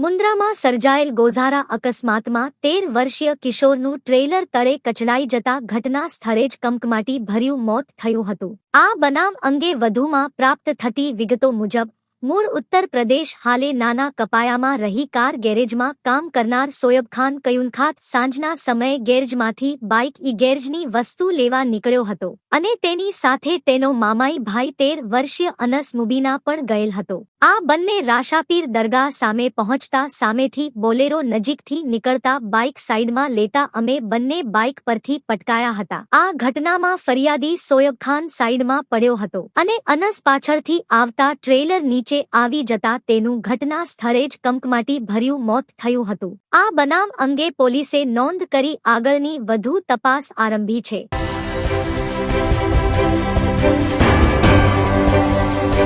મુન્દ્રામાં સર્જાયેલ ગોઝારા અકસ્માતમાં તેર વર્ષીય કિશોરનું ટ્રેલર તળે કચડાઈ જતા ઘટના સ્થળે જ કંકમાટી ભર્યું મોત થયું હતું. આ બનાવ અંગે વધુમાં પ્રાપ્ત થતી વિગતો મુજબ મૂળ ઉત્તર પ્રદેશ હાલે નાના કપાયામાં રહી કાર ગેરેજમાં કામ કરનાર સોયબખાન કયુનખાત સાંજના સમયે ગેરેજમાંથી બાઇક ઈ ગેરેજની વસ્તુ લેવા નીકળ્યો હતો અને તેની સાથે તેનો મામાઈ ભાઈ તેર વર્ષીય અનસ મુબીના પણ ગયેલ હતો. આ બંને રાશાપીર દરગાહ સામે પહોંચતા સામેથી બોલેરો નજીકથી નીકળતા બાઇક સાઇડમાં લેતા અમે બંને બાઇક પરથી પટકાયા હતા. આ ઘટનામાં ફરિયાદી સોયબખાન સાઇડમાં પડ્યો હતો અને અનસ પાછળથી આવતા ટ્રેલર નીચે આવી જતા તેનું ઘટના સ્થળે જ કંકમાટી ભર્યું મોત થયું હતું. આ બનાવ અંગે પોલીસે નોંધ કરી આગળની વધુ તપાસ આરંભી છે.